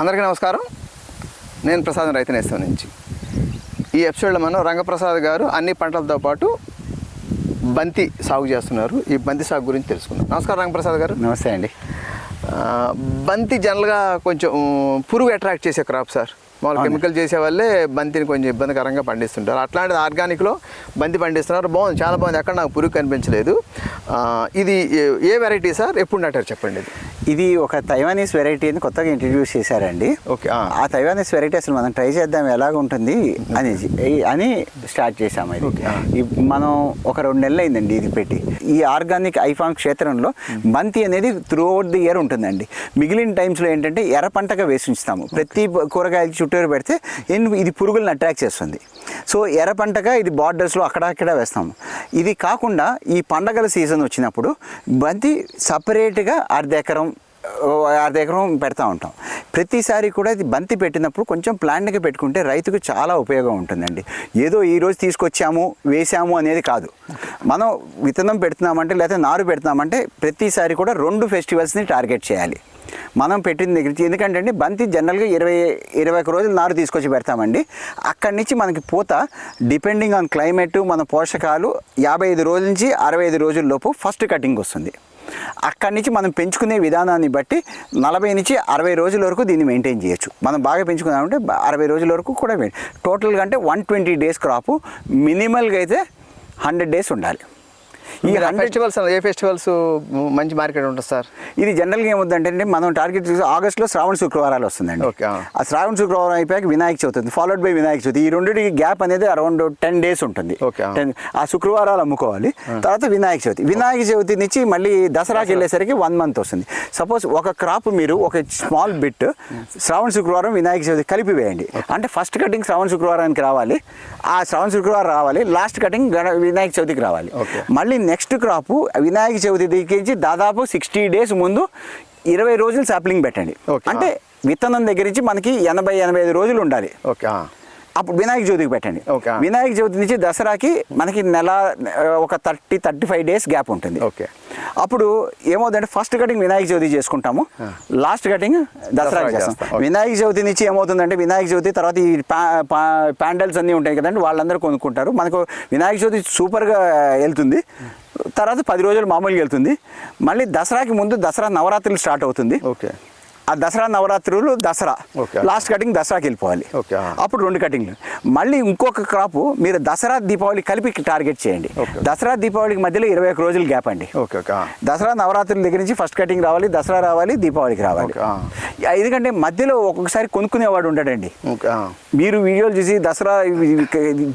అందరికీ నమస్కారం. నేను ప్రసాద్ రైతు నేస్తం నుంచి. ఈ ఎపిసోడ్లో మనం రంగప్రసాద్ గారు అన్ని పంటలతో పాటు బంతి సాగు చేస్తున్నారు. ఈ బంతి సాగు గురించి తెలుసుకుందాం. నమస్కారం రంగప్రసాద్ గారు. నమస్తే అండి. బంతి జనరల్గా కొంచెం పురుగు అట్రాక్ట్ చేసే క్రాప్ సార్. మామూలు కెమికల్ చేసే వాళ్ళే బంతిని కొంచెం ఇబ్బందికరంగా పండిస్తుంటారు. అట్లాంటిది ఆర్గానిక్లో బంతి పండిస్తున్నారు. బాగుంది చాలా బాగుంది. ఎక్కడ నాకు పురుగు కనిపించలేదు. ఇది ఏ- ఏ వెరైటీ సార్? ఎప్పుడు నాటారు చెప్పండి ఇది ఒక తైవానీస్ వెరైటీ అని కొత్తగా ఇంట్రడ్యూస్ చేశారండి. ఓకే ఆ. తైవానీస్ వెరైటీ అసలు మనం ట్రై చేద్దాం ఎలాగ ఉంటుంది అని అని స్టార్ట్ చేసాము ఇది. మనం ఒక రెండు నెలలు అయిందండి ఇది పెట్టి. ఈ ఆర్గానిక్ ఐఫాన్ క్షేత్రంలో బంతి అనేది త్రూ అవుట్ ది ఇయర్ ఉంటుందండి. మిగిలిన టైమ్స్లో ఏంటంటే ఎర్ర పంటగా వేసి ఉంచుతాము. ప్రతి కూరగాయలు చుట్టూరు పెడితే ఇది పురుగులను అట్రాక్ట్ చేస్తుంది. సో ఎర్ర పంటగా ఇది బార్డర్స్లో అక్కడ అక్కడ వేస్తాము. ఇది కాకుండా ఈ పండగల సీజన్ వచ్చినప్పుడు బంతి సపరేట్గా అర్ధ ఎకరం అర్ధ ఎకరం పెడతా ఉంటాం. ప్రతిసారి కూడా ఇది బంతి పెట్టినప్పుడు కొంచెం ప్లాన్గా పెట్టుకుంటే రైతుకు చాలా ఉపయోగం ఉంటుందండి. ఏదో ఈ రోజు తీసుకొచ్చాము వేసాము అనేది కాదు. మనం విత్తనం పెడుతున్నామంటే లేకపోతే నారు పెడుతున్నామంటే ప్రతిసారి కూడా రెండు ఫెస్టివల్స్ని టార్గెట్ చేయాలి. మనం పెట్టిన దగ్గర నుంచి ఎందుకంటే అండి బంతి జనరల్గా ఇరవై ఇరవై ఒక రోజులు నారు తీసుకొచ్చి పెడతామండి. అక్కడి నుంచి మనకి పూత డిపెండింగ్ ఆన్ క్లైమేట్ మన పోషకాలు యాభై ఐదు రోజుల నుంచి అరవై ఐదు రోజుల లోపు ఫస్ట్ కటింగ్ వస్తుంది. అక్కడి నుంచి మనం పెంచుకునే విధానాన్ని బట్టి నలభై నుంచి అరవై రోజుల వరకు దీన్ని మెయింటైన్ చేయొచ్చు. మనం బాగా పెంచుకున్నామంటే అరవై రోజుల వరకు కూడా టోటల్గా అంటే వన్ ట్వంటీ డేస్ క్రాప్ మినిమల్గా అయితే హండ్రెడ్ డేస్ ఉండాలి. ఈ ఫెస్టివల్స్ ఏ ఫెస్టివల్స్ మంచి మార్కెట్ ఉంటుంది సార్? ఇది జనరల్గా ఏముందంటే మనం టార్గెట్ చేసి ఆగస్ట్లో శ్రావణ శుక్రవారాలు వస్తుందండి. ఓకే, ఆ. శ్రావణ శుక్రవారం అయిపోయాక వినాయక చవితి ఉంది ఫాలోడ్ బై వినాయక చవితి. ఈ రెండింటికి గ్యాప్ అనేది అరౌండ్ టెన్ డేస్ ఉంటుంది. టెన్ ఆ. శుక్రవారాలు అమ్ముకోవాలి. తర్వాత వినాయక చవితి. వినాయక చవితి నుంచి మళ్ళీ దసరాకి వెళ్ళేసరికి వన్ మంత్ వస్తుంది. సపోజ్ ఒక క్రాప్ మీరు ఒక స్మాల్ బిట్ శ్రావణ శుక్రవారం వినాయక చవితి కలిపి వేయండి. అంటే ఫస్ట్ కటింగ్ శ్రావణ శుక్రవారానికి రావాలి. ఆ శ్రావణ శుక్రవారం రావాలి. లాస్ట్ కటింగ్ వినాయక చవితికి రావాలి. మళ్ళీ నెక్స్ట్ క్రాప్ వినాయక చవితి దగ్గరించి దాదాపు సిక్స్టీ డేస్ ముందు ఇరవై రోజులు సాప్లింగ్ పెట్టండి. అంటే విత్తనం దగ్గర నుంచి మనకి ఎనభై ఎనభై ఐదు రోజులు ఉండాలి ఓకే. అప్పుడు వినాయక చవితికి పెట్టండి. ఓకే. వినాయక చవితి నుంచి దసరాకి మనకి నెల ఒక thirty thirty five days gap ఉంటుంది. ఓకే. అప్పుడు ఏమవుతుందంటే ఫస్ట్ కటింగ్ వినాయక చవితి చేసుకుంటాము. లాస్ట్ కటింగ్ దసరాకి చేస్తాం. వినాయక చవితి నుంచి ఏమవుతుందంటే వినాయక చవితి తర్వాత ఈ ప్యాండల్స్ అన్నీ ఉంటాయి కదండి వాళ్ళందరూ కొనుక్కుంటారు. మనకు వినాయక చవితి సూపర్గా వెళ్తుంది. తర్వాత పది రోజులు మామూలుగా వెళ్తుంది. మళ్ళీ దసరాకి ముందు దసరా నవరాత్రులు స్టార్ట్ అవుతుంది. ఓకే. ఆ దసరా నవరాత్రులు దసరా. ఓకే. లాస్ట్ కటింగ్ దసరాకి వెళ్ళిపోవాలి. అప్పుడు రెండు కటింగ్లు మళ్ళీ ఇంకొక క్రాప్ మీరు దసరా దీపావళి కలిపి టార్గెట్ చేయండి. దసరా దీపావళికి మధ్యలో ఇరవై ఒక రోజులు గ్యాప్ అండి. ఓకే ఓకే ఆ. దసరా నవరాత్రుల దగ్గర నుంచి ఫస్ట్ కటింగ్ రావాలి దసరా రావాలి దీపావళికి రావాలి. ఎందుకంటే మధ్యలో ఒక్కొక్కసారి కొనుక్కునేవాడు ఆ. మీరు వీడియోలు చూసి దసరా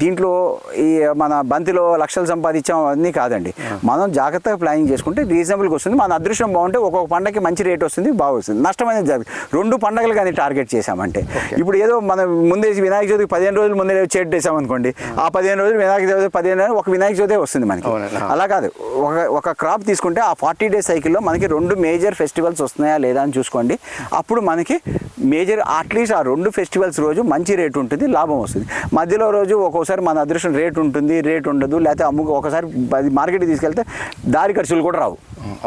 దీంట్లో ఈ మన బంతిలో లక్షలు సంపాదించాం అన్నీ కాదండి. మనం జాగ్రత్తగా ప్లానింగ్ చేసుకుంటే రీజనబుల్గా వస్తుంది. మన అదృష్టం బాగుంటే ఒక్కొక్క పండగకి మంచి రేట్ వస్తుంది బాగా వస్తుంది. నష్టం అనేది జరగదు రెండు పండగలు కానీ టార్గెట్ చేసామంటే ఇప్పుడు ఏదో మనం ముందే వినాయక చవితికి పదిహేను రోజులు ముందే చేట్ చేసామనుకోండి ఆ పదిహేను రోజులు వినాయక చవితి పదిహేను రోజులు ఒక వినాయక చవితే వస్తుంది మనకి. అలా కాదు. ఒక ఒక క్రాప్ తీసుకుంటే ఆ ఫార్టీ డేస్ సైకిల్లో మనకి రెండు మేజర్ ఫెస్టివల్స్ వస్తున్నాయా లేదా అని చూసుకోండి. అప్పుడు మనకి మేజర్ అట్లీస్ట్ ఆ రెండు ఫెస్టివల్స్ రోజు మంచి రేట్ ఉంటుంది లాభం వస్తుంది. మధ్యలో రోజు ఒక్కోసారి మన అదృష్టం రేట్ ఉంటుంది రేట్ ఉండదు లేకపోతే అమ్ము ఒకసారి మార్కెట్కి తీసుకెళ్తే దారి ఖర్చులు కూడా రావు.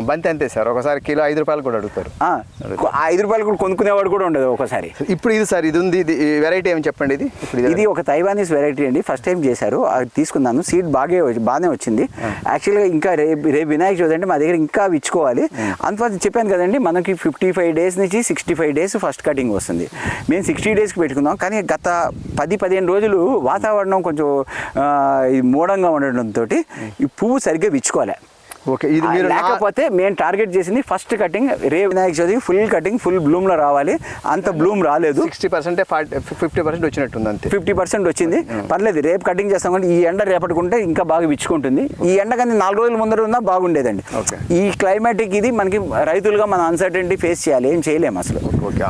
బంతి అంతే సార్. ఒకసారి కిలో ఐదు రూపాయలు కూడా అడుగుతారు. ఐదు రూపాయలు కూడా కొనుక్కునేవాడు కూడా ఉండదు ఒకసారి. ఇప్పుడు ఇది సార్ ఇది ఉంది ఇది వెరైటీ ఏమి చెప్పండి ఇది? ఇప్పుడు ఇది ఒక తైవానీస్ వెరైటీ అండి. ఫస్ట్ టైం చేశారు. అది తీసుకున్నాను. సీడ్ బాగా బాగానే వచ్చింది. యాక్చువల్గా ఇంకా రేపు రేపు వినాయక చవితి అంటే మా దగ్గర ఇంకా ఇచ్చుకోవాలి. అందువల్ల చెప్పాను కదండి మనకి ఫిఫ్టీ ఫైవ్ డేస్ నుంచి sixty five days first cutting వస్తుంది. మేము సిక్స్టీ డేస్కి పెట్టుకున్నాం. కానీ గత పది పదిహేను రోజులు వాతావరణం కొంచెం మూడంగా ఉండడంతో ఈ పువ్వు సరిగ్గా విచ్చుకోలే ఓకే, ఇది మీరు లేకపోతే మేము టార్గెట్ చేసింది ఫస్ట్ కటింగ్ రే Vinayaka Chavithi full cutting full బ్లూమ్లో రావాలి. అంత బ్లూమ్ రాలేదు. సిక్స్టీ పర్సెంట్ ఫిఫ్టీ పర్సెంట్ వచ్చినట్టుంది అంతే ఫిఫ్టీ పర్సెంట్ వచ్చింది. పర్లేదు రేపు కటింగ్ చేస్తాం కానీ ఈ ఎండ రేపటికుంటే ఇంకా బాగా విచ్చుకుంటుంది. ఈ ఎండ కానీ నాలుగు రోజుల ముందర ఉన్నా బాగుండేదండి. ఓకే. ఈ క్లైమాటిక్ ఇది మనకి రైతులుగా మన అన్సర్టెంటీ ఫేస్ చేయాలి ఏం చేయలేము అసలు. ఓకే.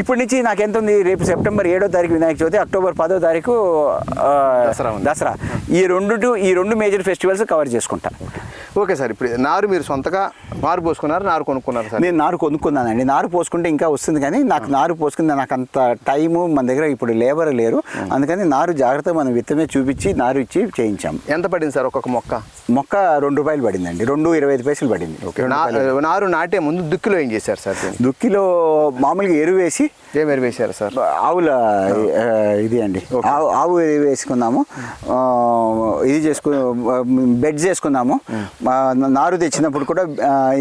ఇప్పటి నుంచి నాకు ఎంత ఉంది? రేపు సెప్టెంబర్ ఏడో తారీఖు వినాయక చవితి అక్టోబర్ పదో తారీఖు దసరా ఉంది. దసరా. ఈ రెండు ఈ రెండు మేజర్ ఫెస్టివల్స్ కవర్ చేసుకుంటా. ఓకే సార్ ఇప్పుడు నారు మీరు సొంతగా నారు పోసుకున్నారు నారు కొనుక్కున్నారు సార్? నేను నారు కొనుక్కున్నానండి. నారు పోసుకుంటే ఇంకా వస్తుంది కానీ నాకు నారు పోసుకుంది నాకు అంత టైము మన దగ్గర ఇప్పుడు లేబర్ లేరు. అందుకని నారు జాగ్రత్తగా మనం విత్తమే చూపించి నారు ఇచ్చి చేయించాం. ఎంత పడింది సార్ ఒక్కొక్క మొక్క? మొక్క రెండు రూపాయలు పడిందండి. రెండు ఇరవై ఐదు పైసలు పడింది. రూపాయలు. నారు నాటే ముందు దుక్కిలో ఏం చేశారు సార్? దుక్కిలో మామూలుగా ఎరువు వేసి ఏం ఎరువు వేశారు సార్? ఆవుల ఇది అండి. ఆవు ఎరువు వేసుకున్నాము. ఇది చేసుకు బెడ్ చేసుకున్నాము. నారు తెచ్చినప్పుడు కూడా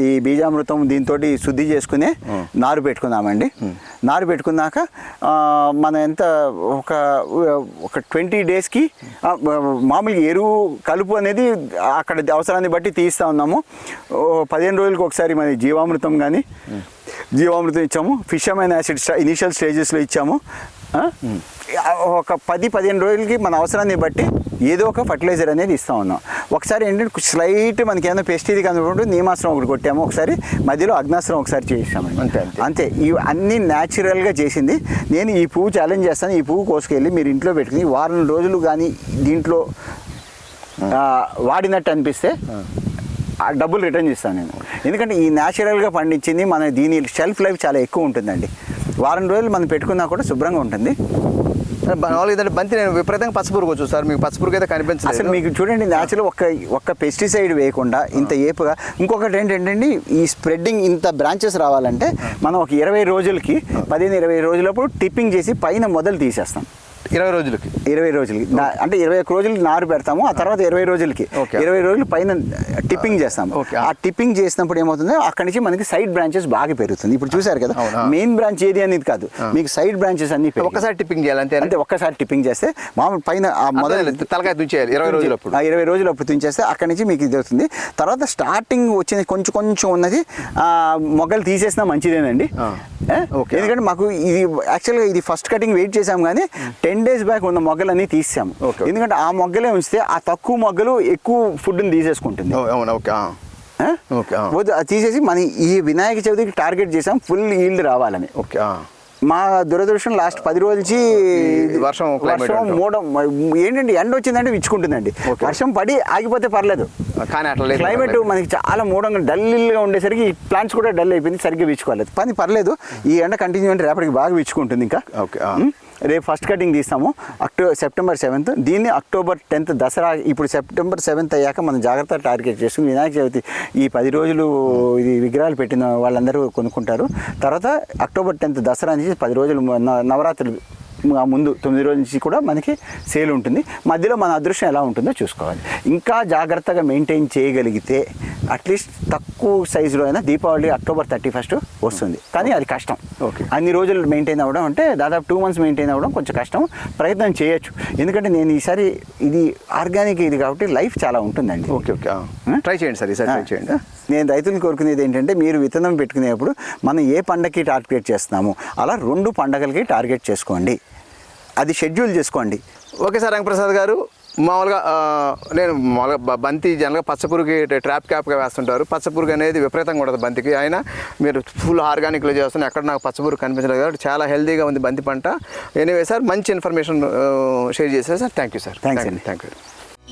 ఈ బీజామృతం దీంతో శుద్ధి చేసుకుని నారు పెట్టుకున్నామండి. నారు పెట్టుకున్నాక మన ఎంత ఒక ఒక ట్వంటీ డేస్కి మామూలుగా ఎరువు కలుపు అనేది అక్కడ అవసరాన్ని బట్టి తీస్తూ ఉన్నాము. పదిహేను రోజులకు ఒకసారి మన జీవామృతం కానీ జీవామృతం ఇచ్చాము. ఫిష్ అమైన్ యాసిడ్ ఇనిషియల్ స్టేజెస్లో ఇచ్చాము? ఒక పది పదిహేను రోజులకి మన అవసరాన్ని బట్టి ఏదో ఒక ఫర్టిలైజర్ అనేది ఇస్తూ ఉన్నాం. ఒకసారి ఏంటంటే స్లైట్ మనకి ఏమైనా పెస్ట్ ఇది కనుకుంటూ ఒకటి కొట్టాము ఒకసారి మధ్యలో అగ్నాస్త్రం ఒకసారి చేసామండి అంతే, అంతే. ఇవి అన్నీ న్యాచురల్గా చేసింది. నేను ఈ పువ్వు ఛాలెంజ్ చేస్తాను ఈ పువ్వు కోసుకెళ్ళి మీరు ఇంట్లో పెట్టుకుని వారం రోజులు కానీ దీంట్లో వాడినట్టు అనిపిస్తే ఆ. డబ్బులు రిటర్న్ చేస్తాను నేను. ఎందుకంటే ఈ న్యాచురల్గా పండించింది మన దీని షెల్ఫ్ లైఫ్ చాలా ఎక్కువ ఉంటుందండి. వారం రోజులు మనం పెట్టుకున్నా కూడా శుభ్రంగా ఉంటుంది. ఏంటంటే బంతి నేను విపరీతంగా పచ్చపురుగు వచ్చు సార్ మీకు పచ్చపురుగు అయితే కనిపించలేదు. అసలు మీకు చూడండి న్యాచురల్ ఒక్క ఒక్క పెస్టిసైడ్ వేయకుండా ఇంత ఏపుగా ఇంకొకటి ఏంటంటే ఈ స్ప్రెడ్డింగ్ ఇంత బ్రాంచెస్ రావాలంటే మనం ఒక ఇరవై రోజులకి పదిహేను ఇరవై రోజులప్పుడు టిప్పింగ్ చేసి పైన మొదలు తీసేస్తాం. ఇరవై రోజులకి. ఇరవై రోజులకి. అంటే ఇరవై ఒక్క రోజులకి నారు పెడతాము ఆ తర్వాత ఇరవై రోజులకి. ఇరవై రోజులు పైన టిప్పింగ్ చేస్తాము. ఆ టిప్పింగ్ చేసినప్పుడు ఏమవుతుంది అక్కడి నుంచి మనకి సైడ్ బ్రాంచెస్ బాగా పెరుగుతుంది. ఇప్పుడు చూసారు కదా? మెయిన్ బ్రాంచ్ ఏది అనేది కాదు. మీకు సైడ్ బ్రాంచెస్ అన్ని. ఒక్కసారి టిప్పింగ్ చేయాలి అంతే? అంటే ఒక్కసారి టిప్పింగ్ చేస్తే మామూలు పైన ఆ మొదలు తలకాయ తుంచేయాలి ఇరవై రోజులప్పుడు. ఆ ఇరవై రోజులు అప్పుడు తుంచేస్తే అక్కడి నుంచి మీకు ఇది అవుతుంది. తర్వాత స్టార్టింగ్ వచ్చిన కొంచెం కొంచెం ఉన్నది మొగ్గలు తీసేసినా మంచిదేనండి. ఎందుకంటే మాకు ఇది యాక్చువల్గా ఇది ఫస్ట్ కటింగ్ వెయిట్ చేసాం కానీ టెన్ డేస్ బ్యాక్ ఉన్న మొగ్గలన్నీ తీసాము. ఎందుకంటే ఆ మొగ్గలే ఉంచితే ఆ తక్కువ మొగ్గలు ఎక్కువ ఫుడ్ని తీసేసుకుంటుంది. అవును ఓకే అది తీసేసి మన ఈ వినాయక చవితికి టార్గెట్ చేసాం ఫుల్ ఈల్డ్ రావాలని. ఓకే. మా దురదృష్టం లాస్ట్ పది రోజుల నుంచి ఈ వర్షం వర్షం. మూడం ఏంటంటే ఎండ వచ్చిందంటే విచ్చుకుంటుందండి. వర్షం పడి ఆగిపోతే పర్లేదు. కానీ అట్లా క్లైమేట్ మనకి చాలా మూడంగా డల్గా ఉండేసరికి ఈ ప్లాంట్స్ కూడా డల్ అయిపోయింది సరిగ్గా విచ్చుకోలేదు. పని పర్లేదు ఈ ఎండ కంటిన్యూ అంటే రేపటికి బాగా విచ్చుకుంటుంది ఇంకా. ఓకే, రేపు first cutting తీస్తాము. October September seventh. దీన్ని అక్టోబర్ టెన్త్ దసరా ఇప్పుడు సెప్టెంబర్ సెవెంత్ అయ్యాక మనం జాగ్రత్త టార్గెట్ చేసుకుని వినాయక చవితి ఈ పది రోజులు ఇది విగ్రహాలు పెట్టిన వాళ్ళందరూ కొనుక్కుంటారు. తర్వాత అక్టోబర్ టెన్త్ దసరా నుంచి పది రోజులు నవరాత్రులు ఆ ముందు తొమ్మిది రోజుల నుంచి కూడా మనకి సేల్ ఉంటుంది. మధ్యలో మన అదృష్టం ఎలా ఉంటుందో చూసుకోవాలి. ఇంకా జాగ్రత్తగా మెయింటైన్ చేయగలిగితే అట్లీస్ట్ తక్కువ సైజులో అయినా దీపావళి అక్టోబర్ థర్టీ ఫస్ట్ వస్తుంది. కానీ అది కష్టం. ఓకే. అన్ని రోజులు మెయింటైన్ అవ్వడం అంటే దాదాపు టూ మంత్స్ మెయింటైన్ అవ్వడం కొంచెం కష్టం. ప్రయత్నం చేయొచ్చు. ఎందుకంటే నేను ఈసారి ఇది ఆర్గానిక్ ఇది కాబట్టి లైఫ్ చాలా ఉంటుందండి. Okay okay. ట్రై చేయండి సార్ ఈసారి ట్రై చేయండి. నేను రైతులు కోరుకునేది ఏంటంటే మీరు విత్తనం పెట్టుకునేప్పుడు మనం ఏ పండగకి టార్గెట్ చేస్తున్నాము అలా రెండు పండగలకి టార్గెట్ చేసుకోండి. అది షెడ్యూల్ చేసుకోండి. ఓకే సార్ రంగప్రసాద్ గారు మామూలుగా నేను మామూలుగా బంతి జనరల్గా పచ్చపురుగు ట్రాప్ క్యాప్గా వేస్తుంటారు. పచ్చపురుగు అనేది విపరీతంగా ఉండదు బంతికి. అయినా మీరు ఫుల్ ఆర్గానిక్లో చేస్తున్నారు ఎక్కడ నాకు పచ్చపురుగు కనిపించలేదు కాబట్టి చాలా హెల్తీగా ఉంది బంతి పంట. ఎనీవే సార్ మంచి ఇన్ఫర్మేషన్ షేర్ చేశారు సార్. థ్యాంక్ యూ సార్ అండి. థ్యాంక్ యూ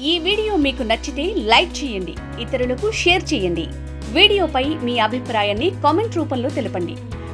ఈ వీడియో మీకు నచ్చితే లైక్ చేయండి. ఇతరులకు షేర్ చేయండి. వీడియోపై మీ అభిప్రాయాన్ని కామెంట్ రూపంలో తెలపండి.